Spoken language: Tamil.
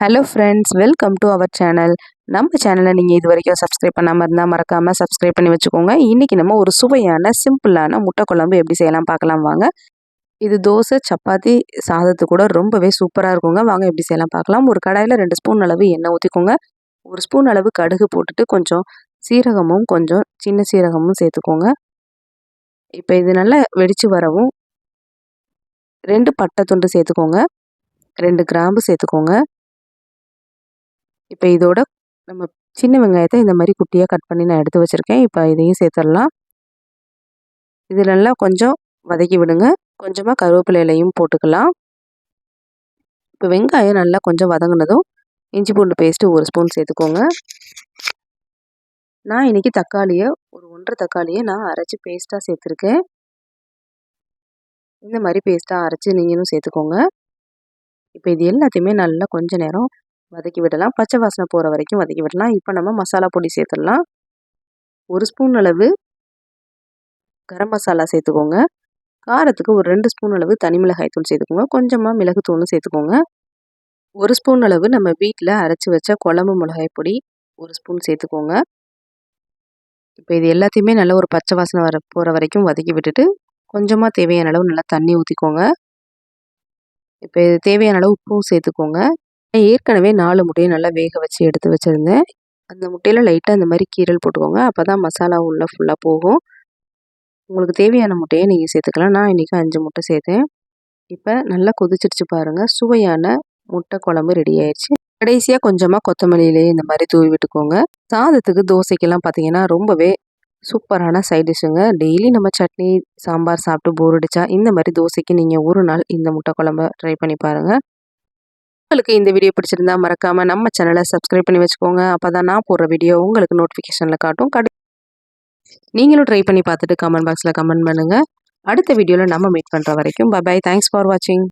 Hello friends welcome to our channel நம்ம சேனலை நீங்கள் இது வரைக்கும் சப்ஸ்கிரைப் பண்ணாமல் இருந்தால் மறக்காமல் சப்ஸ்கிரைப் பண்ணி வச்சுக்கோங்க. இன்றைக்கி நம்ம ஒரு சுவையான சிம்பிளான முட்டை குழம்பு எப்படி செய்யலாம் பார்க்கலாம் வாங்க. இது தோசை சப்பாத்தி சாதத்து கூட ரொம்பவே சூப்பராக இருக்குங்க. வாங்க எப்படி செய்யலாம் பார்க்கலாம். ஒரு கடாயில் ரெண்டு ஸ்பூன் அளவு எண்ணெய் ஊற்றிக்கோங்க ஒரு ஸ்பூன் அளவு கடுகு போட்டுட்டு கொஞ்சம் சீரகமும் கொஞ்சம் சின்ன சீரகமும் சேர்த்துக்கோங்க. இப்போ இது நல்லா வெடித்து வரவும் ரெண்டு பட்டை துண்டு சேர்த்துக்கோங்க. ரெண்டு கிராம்பு சேர்த்துக்கோங்க. இப்போ இதோட நம்ம சின்ன வெங்காயத்தை இந்த மாதிரி குட்டியாக கட் பண்ணி நான் எடுத்து வச்சுருக்கேன். இப்போ இதையும் சேர்த்துடலாம். இது நல்லா கொஞ்சம் வதக்கி விடுங்க. கொஞ்சமாக கருவேப்பிலை இலையும் போட்டுக்கலாம். இப்போ வெங்காயம் நல்லா கொஞ்சம் வதங்கினதும் இஞ்சி பூண்டு பேஸ்ட்டு ஒரு ஸ்பூன் சேர்த்துக்கோங்க. நான் இன்றைக்கி தக்காளியை ஒரு ஒன்றரை தக்காளியை நான் அரைச்சி பேஸ்ட்டாக சேர்த்துருக்கேன். இந்த மாதிரி பேஸ்ட்டாக அரைச்சி நீங்களும் சேர்த்துக்கோங்க. இப்போ இது எல்லாத்தையுமே நல்லா கொஞ்சம் நேரம் வதக்கி விடலாம். பச்சை வாசனை போகிற வரைக்கும் வதக்கி விடலாம். இப்போ நம்ம மசாலா பொடி சேர்த்துடலாம். ஒரு ஸ்பூன் அளவு கரம் மசாலா சேர்த்துக்கோங்க. காரத்துக்கு ஒரு ரெண்டு ஸ்பூன் அளவு தனி மிளகாய் தூள் சேர்த்துக்கோங்க. கொஞ்சமாக மிளகுத்தூளும் சேர்த்துக்கோங்க. ஒரு ஸ்பூன் அளவு நம்ம வீட்டில் அரைச்சி வச்ச குழம்பு மிளகாய் பொடி ஒரு ஸ்பூன் சேர்த்துக்கோங்க. இப்போ இது எல்லாத்தையுமே நல்லா ஒரு பச்சை வாசனை வர போகிற வரைக்கும் வதக்கி விட்டுட்டு கொஞ்சமாக தேவையான அளவு நல்லா தண்ணி ஊற்றிக்கோங்க இப்போ இது தேவையான அளவு உப்பும் சேர்த்துக்கோங்க. நான் ஏற்கனவே நாலு முட்டையை நல்லா வேக வச்சு எடுத்து வச்சுருந்தேன். அந்த முட்டையில் லைட்டாக அந்த மாதிரி கீரல் போட்டுக்கோங்க. அப்போ தான் மசாலா உள்ளே ஃபுல்லாக போகும். உங்களுக்கு தேவையான முட்டையை நீங்கள் சேர்த்துக்கலாம். நான் இன்றைக்கி அஞ்சு முட்டை சேர்த்தேன். இப்போ நல்லா கொதிச்சிடுச்சு பாருங்கள் சுவையான முட்டை குழம்பு ரெடி ஆயிடுச்சு. கடைசியாக கொஞ்சமாக கொத்தமல்லியிலேயே இந்த மாதிரி தூவி விட்டுக்கோங்க. சாதத்துக்கு தோசைக்கெல்லாம் பார்த்தீங்கன்னா ரொம்பவே சூப்பரான சைட் டிஷ்ஷுங்க டெய்லி நம்ம சட்னி சாம்பார் சாப்பிட்டு போர் அடித்தா இந்த மாதிரி தோசைக்கு நீங்கள் ஒரு நாள் இந்த முட்டை குழம்ப ட்ரை பண்ணி பாருங்கள் உங்களுக்கு இந்த வீடியோ பிடிச்சிருந்தா மறக்காமல் நம்ம சேனலை சப்ஸ்கிரைப் பண்ணி வச்சுக்கோங்க. அப்போ தான் நான் போடுற வீடியோ உங்களுக்கு நோட்டிஃபிகேஷனில் காட்டும். கடை நீங்களும் ட்ரை பண்ணி பார்த்துட்டு கமெண்ட் பாக்ஸில் கமெண்ட் பண்ணுங்கள் அடுத்த வீடியோவில் நம்ம மீட் பண்ணுற வரைக்கும் பை தேங்க்ஸ் ஃபார் வாட்சிங்